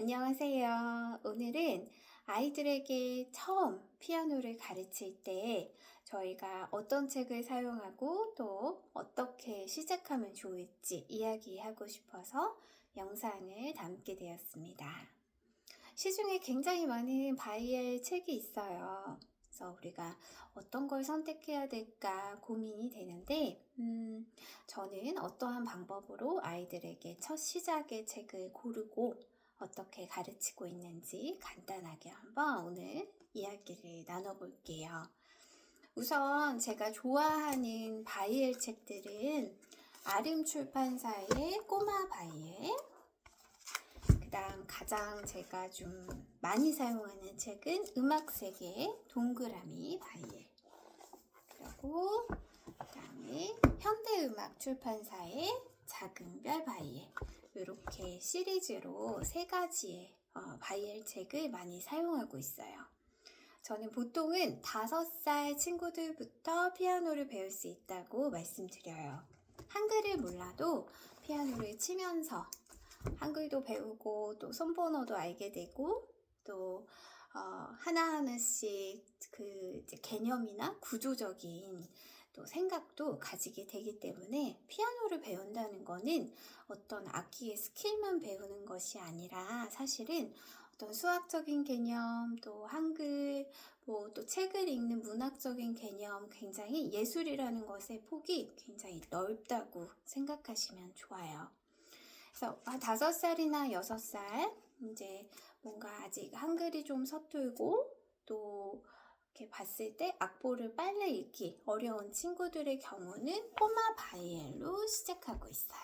안녕하세요. 오늘은 아이들에게 처음 피아노를 가르칠 때 저희가 어떤 책을 사용하고 또 어떻게 시작하면 좋을지 이야기하고 싶어서 영상을 담게 되었습니다. 시중에 굉장히 많은 바이엘 책이 있어요. 그래서 우리가 어떤 걸 선택해야 될까 고민이 되는데, 음, 저는 어떠한 방법으로 아이들에게 첫 시작의 책을 고르고 어떻게 가르치고 있는지 간단하게 한번 오늘 이야기를 나눠볼게요. 우선 제가 좋아하는 바이엘 책들은 아름 출판사의 꼬마 바이엘, 그 다음 가장 제가 좀 많이 사용하는 책은 음악 세계 동그라미 바이엘, 그리고 그 다음에 현대음악 출판사의 작은 별 바이엘, 이렇게 시리즈로 세 가지의 어, 바이엘 책을 많이 사용하고 있어요. 저는 보통은 다섯 살 친구들부터 피아노를 배울 수 있다고 말씀드려요. 한글을 몰라도 피아노를 치면서 한글도 배우고 또 손번호도 알게 되고 또 어, 하나하나씩 그 개념이나 구조적인 또 생각도 가지게 되기 때문에 피아노를 배운다는 거는 어떤 악기의 스킬만 배우는 것이 아니라 사실은 어떤 수학적인 개념, 또 한글, 뭐 또 책을 읽는 문학적인 개념, 굉장히 예술이라는 것의 폭이 굉장히 넓다고 생각하시면 좋아요. 그래서 한 다섯 살이나 여섯 살 이제 뭔가 아직 한글이 좀 서툴고 또 이렇게 봤을 때 악보를 빨리 읽기 어려운 친구들의 경우는 꼬마 바이엘로 시작하고 있어요.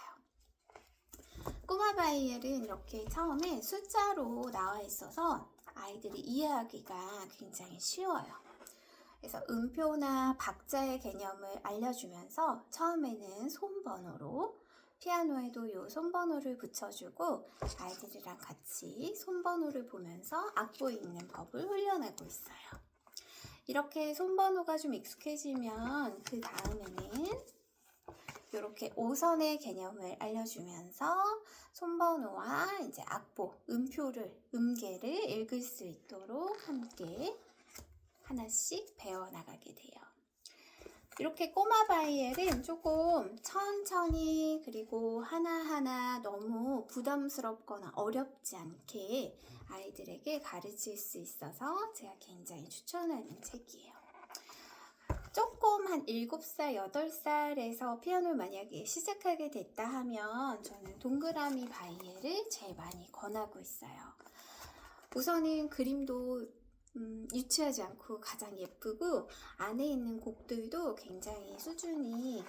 꼬마 바이엘은 이렇게 처음에 숫자로 나와 있어서 아이들이 이해하기가 굉장히 쉬워요. 그래서 음표나 박자의 개념을 알려주면서 처음에는 손번호로 피아노에도 이 손번호를 붙여주고 아이들이랑 같이 손번호를 보면서 악보 읽는 법을 훈련하고 있어요. 이렇게 손번호가 좀 익숙해지면 그 다음에는 이렇게 오선의 개념을 알려주면서 손번호와 이제 악보, 음표를, 음계를 읽을 수 있도록 함께 하나씩 배워나가게 돼요. 이렇게 꼬마 바이엘은 조금 천천히 그리고 하나하나 너무 부담스럽거나 어렵지 않게 아이들에게 가르칠 수 있어서 제가 굉장히 추천하는 책이에요. 조금 한 7살, 8살에서 피아노를 만약에 시작하게 됐다 하면 저는 동그라미 바이엘을 제일 많이 권하고 있어요. 우선은 그림도 음, 유치하지 않고 가장 예쁘고 안에 있는 곡들도 굉장히 수준이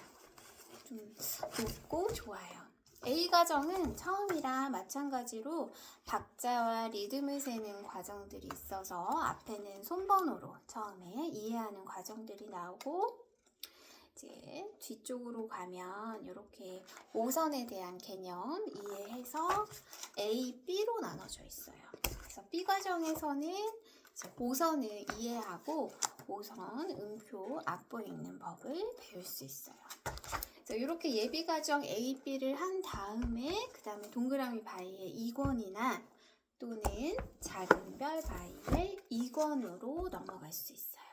좀 높고 좋아요. A 과정은 처음이라 마찬가지로 박자와 리듬을 세는 과정들이 있어서 앞에는 손번호로 처음에 이해하는 과정들이 나오고 이제 뒤쪽으로 가면 이렇게 오선에 대한 개념 이해해서 A, B로 나눠져 있어요. 그래서 B 과정에서는 오선을 이해하고 오선, 음표, 악보 읽는 법을 배울 수 있어요. 이렇게 예비 과정 A, B를 한 다음에 그 다음에 동그라미 바이엘 2권이나 또는 작은 별 바이엘 2권으로 넘어갈 수 있어요.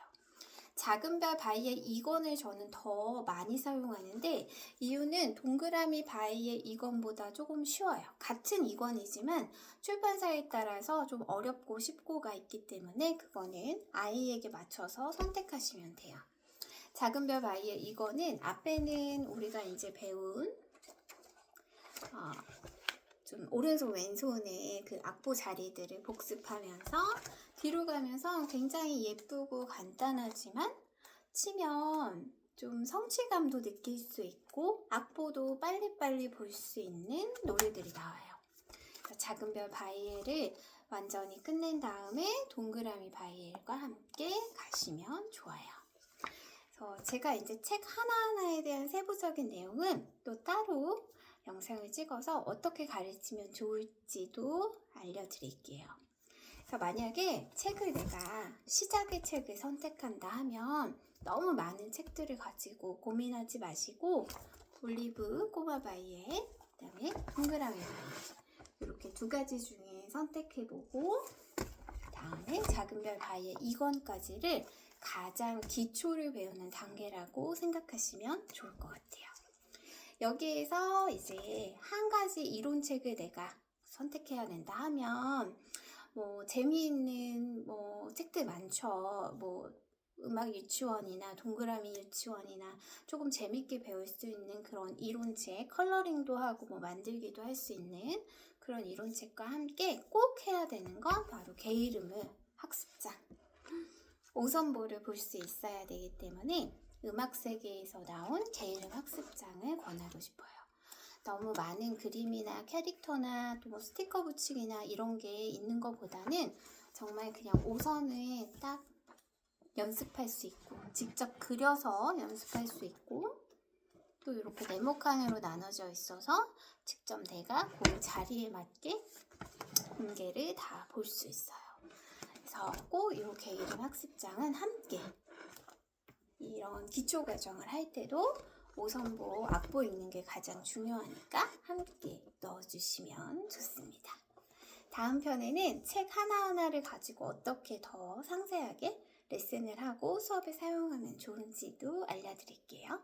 작은 별 바이엘 2권을 저는 더 많이 사용하는데 이유는 동그라미 바이엘 2권보다 조금 쉬워요. 같은 2권이지만 출판사에 따라서 좀 어렵고 쉽고가 있기 때문에 그거는 아이에게 맞춰서 선택하시면 돼요. 작은 별 바이엘 이거는 앞에는 우리가 이제 배운 어, 좀 오른손 왼손의 그 악보 자리들을 복습하면서 뒤로 가면서 굉장히 예쁘고 간단하지만 치면 좀 성취감도 느낄 수 있고 악보도 빨리빨리 볼 수 있는 노래들이 나와요. 작은 별 바이엘을 완전히 끝낸 다음에 동그라미 바이엘과 함께 가시면 좋아요. 제가 이제 책 하나하나에 대한 세부적인 내용은 또 따로 영상을 찍어서 어떻게 가르치면 좋을지도 알려드릴게요. 그래서 만약에 책을 내가 시작의 책을 선택한다 하면 너무 많은 책들을 가지고 고민하지 마시고 올리브 꼬마 바이에 그다음에 동그라미 이렇게 두 가지 중에 선택해보고 다음에 작은 별 바이의 이건까지를 가장 기초를 배우는 단계라고 생각하시면 좋을 것 같아요. 여기에서 이제 한 가지 이론책을 내가 선택해야 된다 하면 뭐 재미있는 뭐 책들 많죠. 뭐 음악 유치원이나 동그라미 유치원이나 조금 재밌게 배울 수 있는 그런 이론책, 컬러링도 하고 뭐 만들기도 할 수 있는 그런 이론책과 함께 꼭 해야 되는 건 바로 게이름을 학습장. 오선보를 볼 수 있어야 되기 때문에 음악 세계에서 나온 게이름 학습장을 권하고 싶어요. 너무 많은 그림이나 캐릭터나 또 뭐 스티커 붙이기나 이런 게 있는 것보다는 정말 그냥 오선을 딱 연습할 수 있고 직접 그려서 연습할 수 있고 또 이렇게 네모칸으로 나눠져 있어서 직접 내가 그 자리에 맞게 공개를 다 볼 수 있어요. 그래서 꼭 이렇게 이름 학습장은 함께 이런 기초 과정을 할 때도 오선보 악보 읽는 게 가장 중요하니까 함께 넣어주시면 좋습니다. 다음 편에는 책 하나하나를 가지고 어떻게 더 상세하게 레슨을 하고 수업에 사용하면 좋은지도 알려드릴게요.